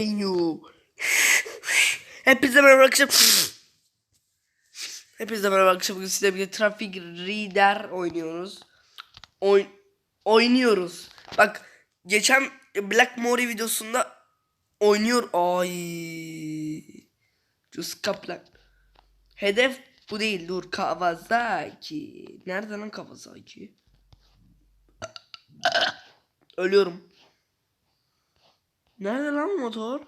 You. Hepinize merhaba arkadaşlar. Hepinize merhaba arkadaşlar. Bugün sizle bir Traffic Reader oynuyoruz. Oyn oynuyoruz. Bak geçen Black Mori videosunda oynuyor. Ay. Just Kaplan. Hedef bu değil. Dur Kawasaki. Nerede lan Kawasaki? Ölüyorum. Nerede lan motor?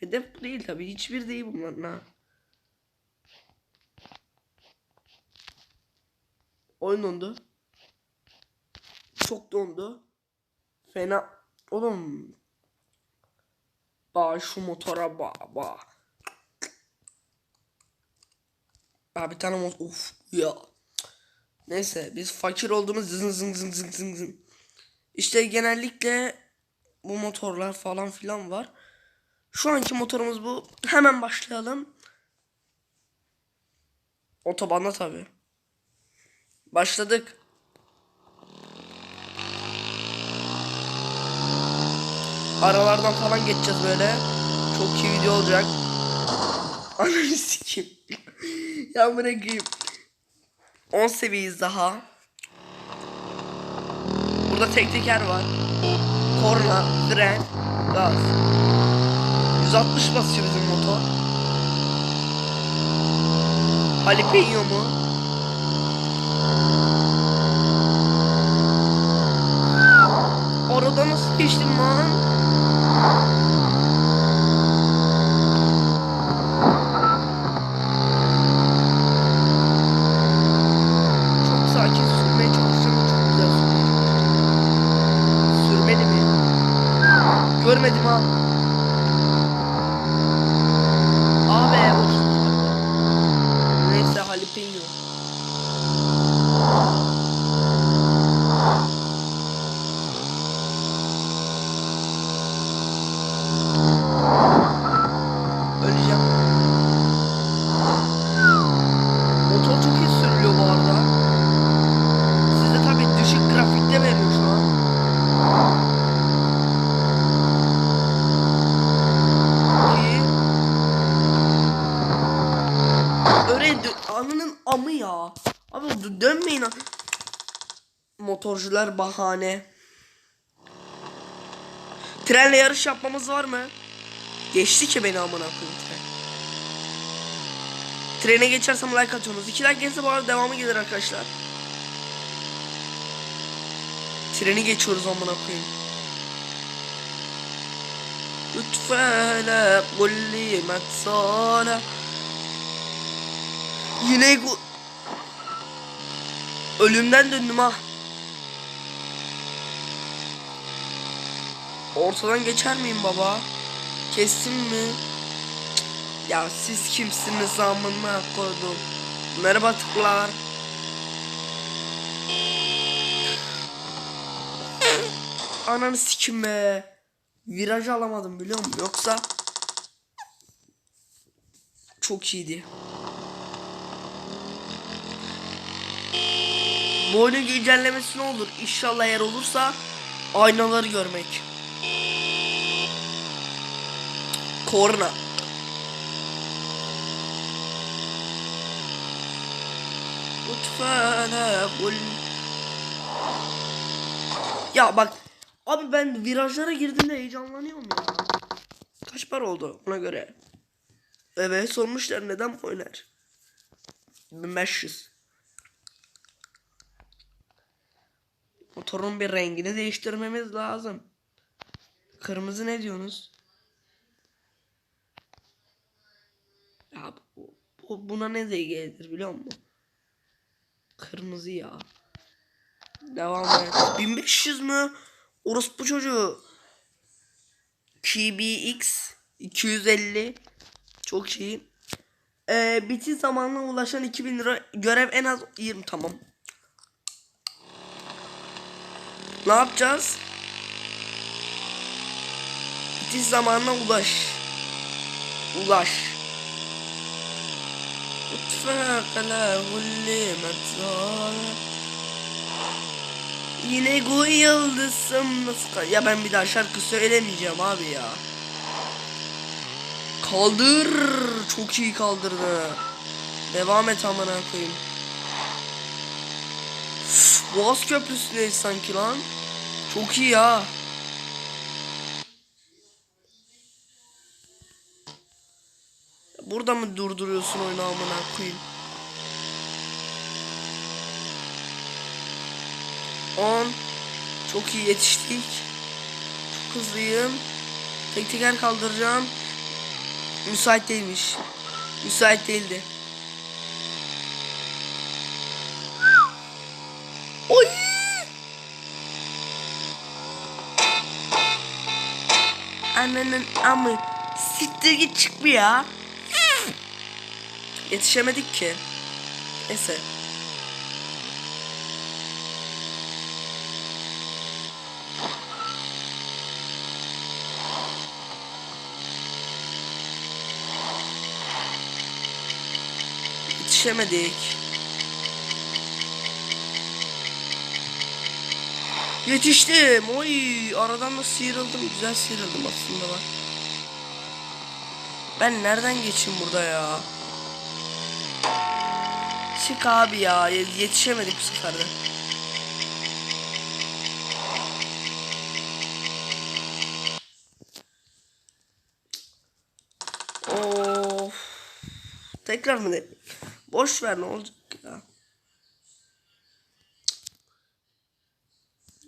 Hedef bu değil tabi. Hiçbir değil bunların ha. Oyun dondu. Çok dondu. Fena. Oğlum. Ba şu motora ba ba. Abi bir tane motor. Of ya. Neyse biz fakir olduğumuz zın zın zın zın zın zın. İşte genellikle bu motorlar falan filan var. Şu anki motorumuz bu. Hemen başlayalım. Otobanda tabi. Başladık. Aralardan falan geçeceğiz böyle. Çok iyi video olacak. Ananı sikeyim. ya bırakayım. 10 seviyeyiz daha. Burada tek teker var. Korna, fren, gaz. 160 basıyor bizim motor. Jalapeno mu? Orada nasıl geçtim lan? Çok sakin sürmeye çalışıyorum. Çok güzel sürmeye çalışıyorum. Sürmedi mi? Görmedim ha. Abi olsun. Neyse jalapeno. Öleceğim. Motor çok iyi sürülüyor bu arada. Size tabii düşük grafikte veriyor şu an. Çok iyi. Öyle anının amı ya. Abi dö- dönmeyin. Motorcular bahane. Trenle yarış yapmamız var mı? Geçti ki beni amına koyayım tren. Trene geçersem like atıyorsunuz. 2 like gelirse bu arada devamı gelir arkadaşlar. Treni geçiyoruz amına koyayım. Lütfen kulli matsana. Yine Ölümden döndüm ha. Ortadan geçer miyim baba? Kestim mi? Ya siz kimsiniz amına koydum. Merhaba tıklar. Ananı sikim be. Viraj alamadım biliyor musun? Yoksa çok iyiydi. Bu oyunun güncellemesi ne olur? İnşallah eğer olursa aynaları görmek. Korna. Lütfen kul. Ya bak abi ben virajlara girdiğimde heyecanlanıyorum ya. Kaç para oldu ona göre? Evet sormuşlar neden oynar? 1500. Motorun bir rengini değiştirmemiz lazım. Kırmızı ne diyorsunuz? Ya bu, bu- buna ne de gelir biliyor musun? Kırmızı ya. Devam et. 1500 mü? Orospu çocuğu. KBX 250 çok iyi. Ee, bitiş zamanına ulaşan 2000 lira görev en az 20 tamam. Ne yapacağız? Bitiş zamanına ulaş. Ulaş. Yine gu yıldızım nasıl Ya ben bir daha şarkı söylemeyeceğim abi ya. Kaldır. Çok iyi kaldırdı. Devam et amına koyayım. Boğaz Köprüsü'ndeyiz sanki lan. Çok iyi ya. Burada mı durduruyorsun oyunu amına koyayım? 10 Çok iyi yetiştik. Çok hızlıyım. Tek teker kaldıracağım. Müsait değilmiş. Müsait değildi. Ananın amı. Siktir git çık bir ya. Yetişemedik ki. Neyse. Yetişemedik. Yetiştim. Oy, aradan da sıyrıldım. Güzel sıyrıldım aslında bak. Ben nereden geçeyim burada ya? Çık abi ya. ye- Yetişemedik bu sefer de. Of. Tekrar mı ne? Boş ver ne olacak ya?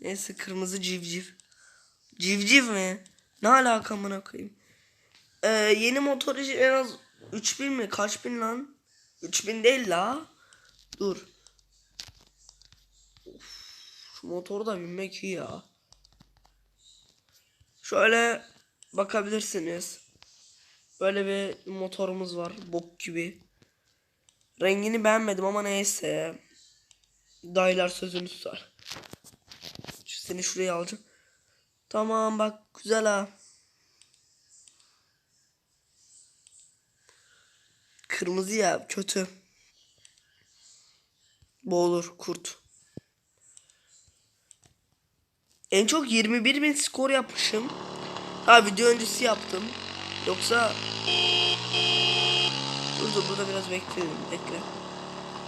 Neyse kırmızı civciv. Civciv mi? Ne alaka amına koyayım? Ee, yeni motor en az 3000 mi? Kaç bin lan? 3000 değil la. Dur. Of, şu motoru da binmek iyi ya. Şöyle bakabilirsiniz. Böyle bir motorumuz var. Bok gibi. Rengini beğenmedim ama neyse. Dayılar sözünü tutar. Seni şuraya alacağım. Tamam bak güzel ha. Kırmızı ya kötü. Boğulur kurt. En çok 21 bin skor yapmışım. Ha video öncesi yaptım. Yoksa Dur dur burada biraz bekleyelim. Bekle.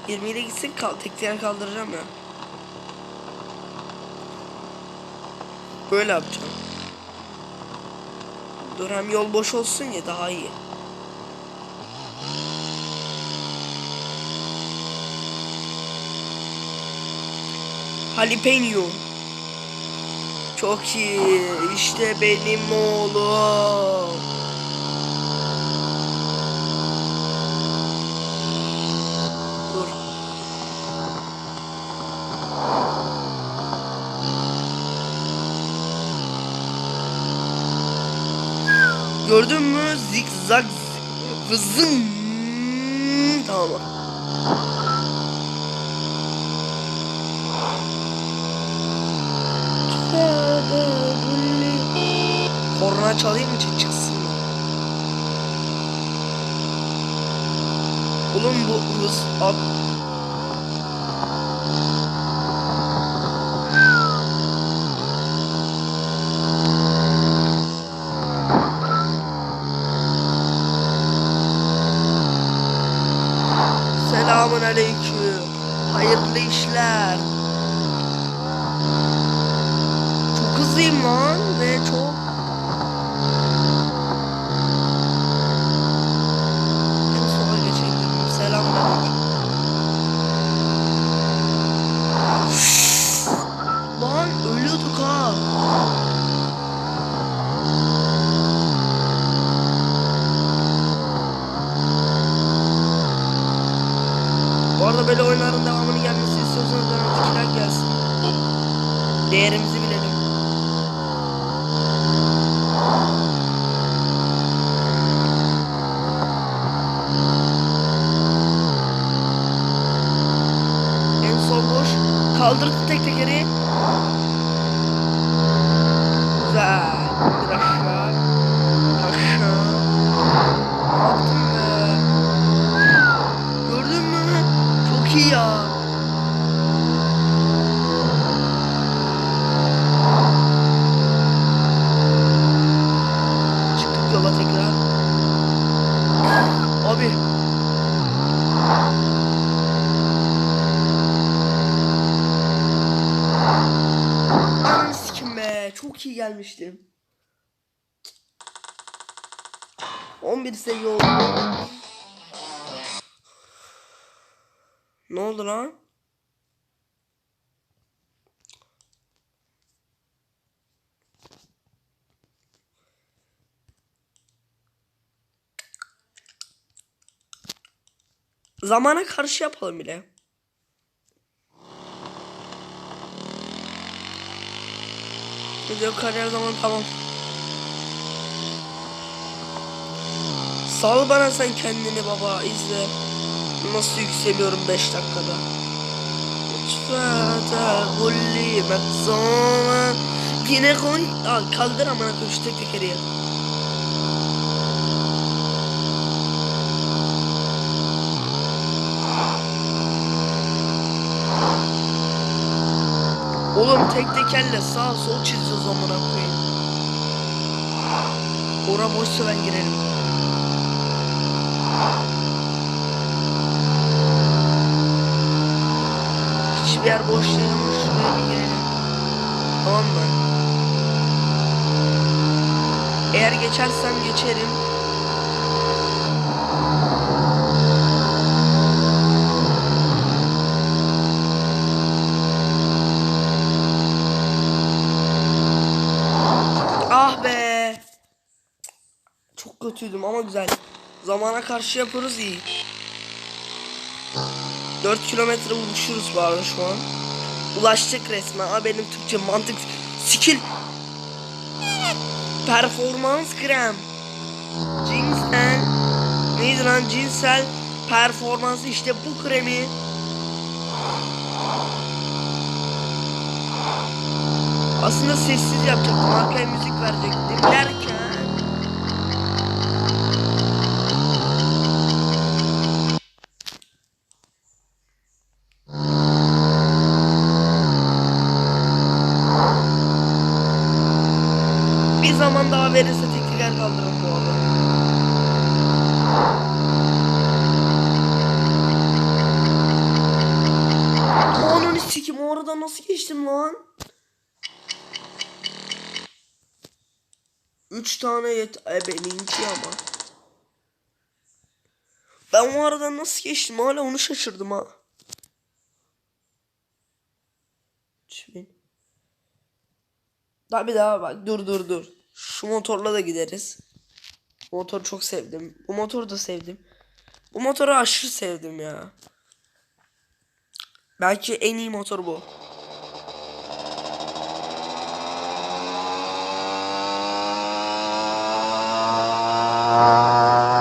20 ile gitsin kal tek yer kaldıracağım ya. Böyle yapacağım. Dur hem yol boş olsun ya daha iyi. Jalapeno. Çok iyi. İşte benim oğlum. Dur. Gördün mü? Zigzag vızın. Tamam. Korna çalayım mı çık- çıksın? Oğlum bu hız at. Aleyküm. Hayırlı işler. Çok hızlıyım lan ve çok en sola geçeyim dedim. Selamun aleyküm. Lan ölüyorduk ha. Bu arada böyle oyunların devamını gelmesi istiyorsanız bana fikirler gelsin. Değerimizi bilelim. En sol boş. Kaldırdı tek tekeri. 11 seviye oldu. Ne oldu lan? Zamana karşı yapalım bile. Video kariyer zaman tamam. Sal bana sen kendini baba izle. Nasıl yükseliyorum 5 dakikada. Lütfen kulli mekzama Yine koy Aa, kaldır amına koy şu tek tekeri ya. Oğlum tek tekerle sağ sol çiziyoruz amına koyayım. Ora boşsa ben girerim. Hiçbir yer boş şuraya girelim. Tamam mı? Eğer geçersem geçerim. Ah be. Çok kötüydüm ama güzel. Zamana karşı yaparız iyi. 4 kilometre bu arada şu an. Ulaştık resmen. Aa, benim Türkçe mantık skill performans krem. Cinsel neydi lan cinsel performans işte bu kremi Aslında sessiz yapacaktım. Arkaya müzik verecektim derken Bir zaman daha verirse tekrar kaldırırım bu arada. Ananı sikim o arada nasıl geçtim lan? Üç tane yet... E benimki ama. Ben o arada nasıl geçtim hala onu şaşırdım ha. 3000. Daha bir daha bak dur dur dur. Şu motorla da gideriz. Bu motoru çok sevdim. Bu motoru da sevdim. Bu motoru aşırı sevdim ya. Belki en iyi motor bu. Viraja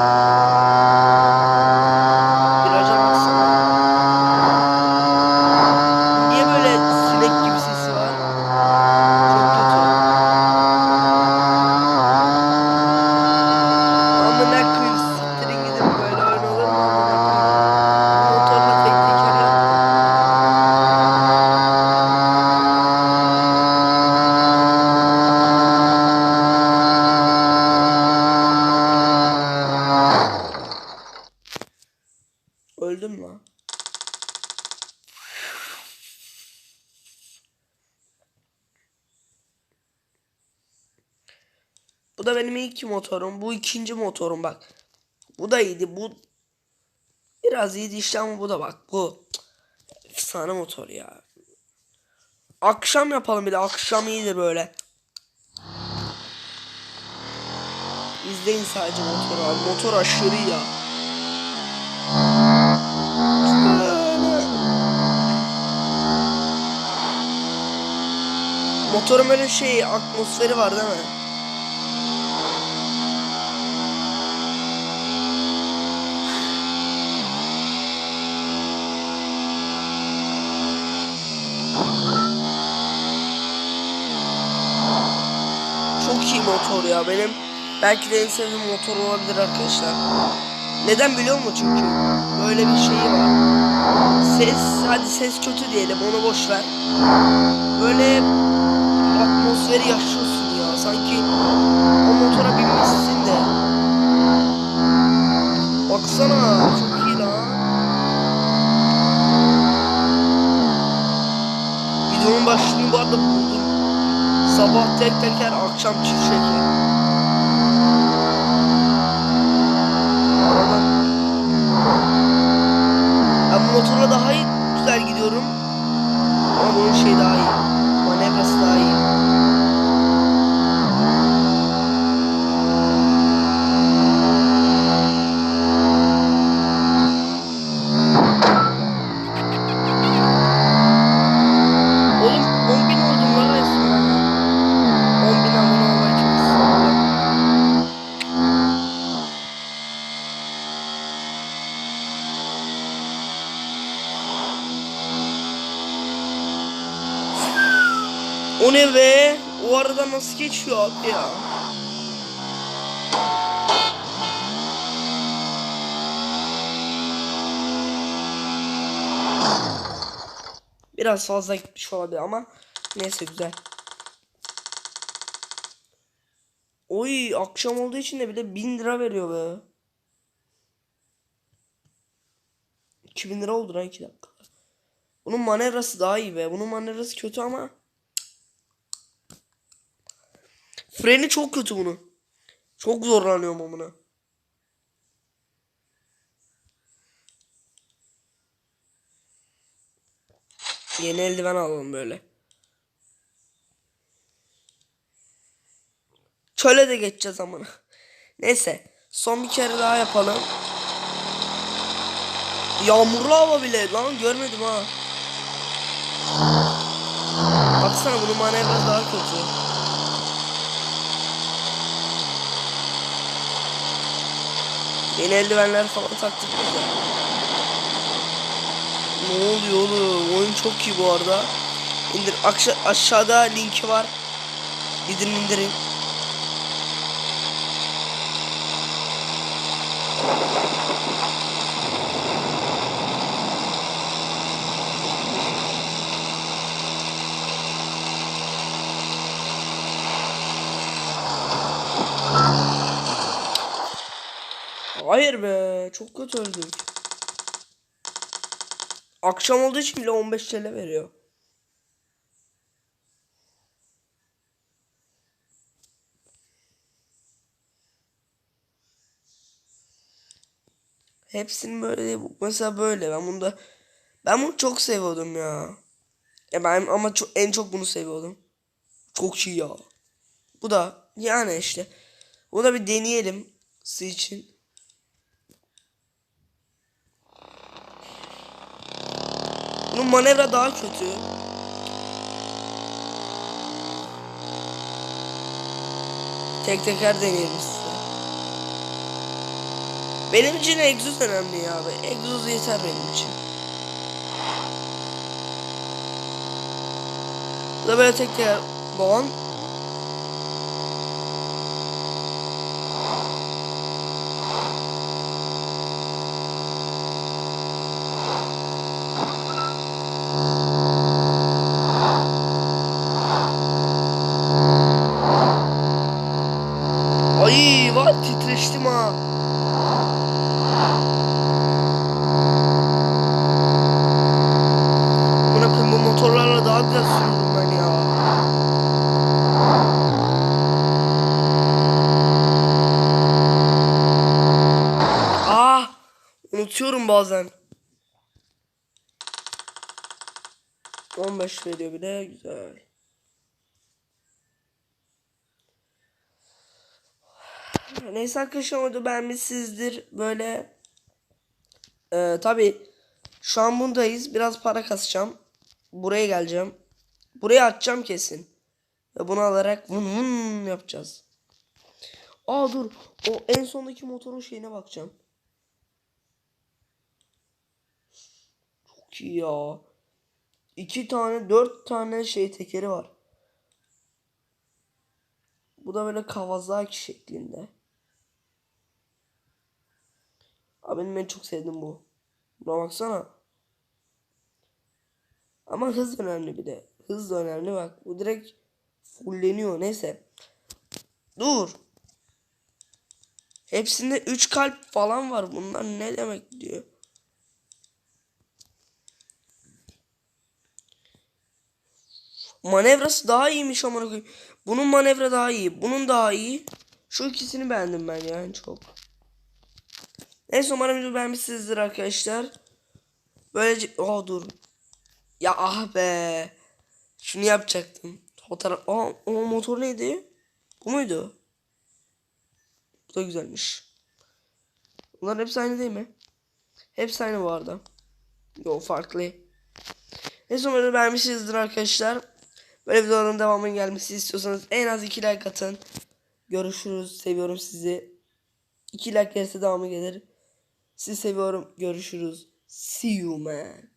da benim ilk motorum. Bu ikinci motorum bak. Bu da iyiydi. Bu biraz iyiydi işte ama bu da bak. Bu efsane motor ya. Akşam yapalım bir de. Akşam iyidir böyle. İzleyin sadece motoru abi. Motor aşırı ya. Motorun böyle şey atmosferi var değil mi? Motor ya benim. Belki de en sevdiğim motor olabilir arkadaşlar. Neden biliyor musun çünkü? Böyle bir şeyi var. Ses, hadi ses kötü diyelim onu boş ver. Böyle atmosferi yaşıyorsun ya. Sanki o motora Sabah tek teker, akşam çift şeker. Ben motorla daha iyi güzel gidiyorum. Ama bunun şey daha iyi. Arada nasıl geçiyor abi ya? Biraz fazla gitmiş olabilir ama neyse güzel. Oy akşam olduğu için de bile 1000 lira veriyor be. 2000 lira oldu lan 2 dakika. Bunun manevrası daha iyi be. Bunun manevrası kötü ama. Freni çok kötü bunun. Çok zorlanıyorum amına. Yeni eldiven alalım böyle. Çöle de geçeceğiz amına. Neyse. Son bir kere daha yapalım. Yağmurlu hava bile lan görmedim ha. Baksana bunun manevrası daha kötü. Yeni eldivenler falan taktık bize. Ne oluyor oğlum? Oyun çok iyi bu arada. İndir aşağıda linki var. Gidin indirin. Hayır be. Çok kötü öldük. Akşam olduğu için bile 15 TL veriyor. Hepsinin böyle Mesela böyle. Ben bunda ben bunu çok seviyordum ya. Ya ben ama çok, en çok bunu seviyordum. Çok iyi ya. Bu da yani işte. Bunu da bir deneyelim. Su için. Bunun manevra daha kötü. Tek teker deneyelim size. Benim için egzoz önemli abi. Egzoz yeter benim için. Bu da böyle tek teker. Lan. Ay var ha. Buna koyayım bu motorlarla daha güzel sürüyorum ben ya. Ah! Unutuyorum bazen. 15 veriyor bir de güzel. Neyse arkadaşlar orada beğenmişsinizdir. Böyle ee, tabi şu an bundayız. Biraz para kasacağım. Buraya geleceğim. Buraya atacağım kesin. Ve bunu alarak vın vın yapacağız. Aa dur. O en sondaki motorun şeyine bakacağım. Çok iyi ya. İki tane, dört tane şey tekeri var. Bu da böyle Kawasaki şeklinde. Abi benim en çok sevdiğim bu. Buna baksana. Ama hız önemli bir de. Hız da önemli bak. Bu direkt fulleniyor. Neyse. Dur. Hepsinde 3 kalp falan var. Bunlar ne demek diyor. Manevrası daha iyiymiş amına koyayım. Bunun manevra daha iyi. Bunun daha iyi. Şu ikisini beğendim ben yani çok. Neyse umarım video beğenmişsinizdir arkadaşlar. Böylece... Aa dur. Ya ah be. Şunu yapacaktım. Fotoğraf... Aa o motor neydi? Bu muydu? Bu da güzelmiş. Bunların hepsi aynı değil mi? Hepsi aynı bu arada. Yo farklı. Neyse umarım beğenmişsinizdir arkadaşlar. Böyle videoların devamının gelmesi istiyorsanız en az 2 like atın. Görüşürüz. Seviyorum sizi. 2 like gelirse devamı gelir. Sizi seviyorum. Görüşürüz. See you man.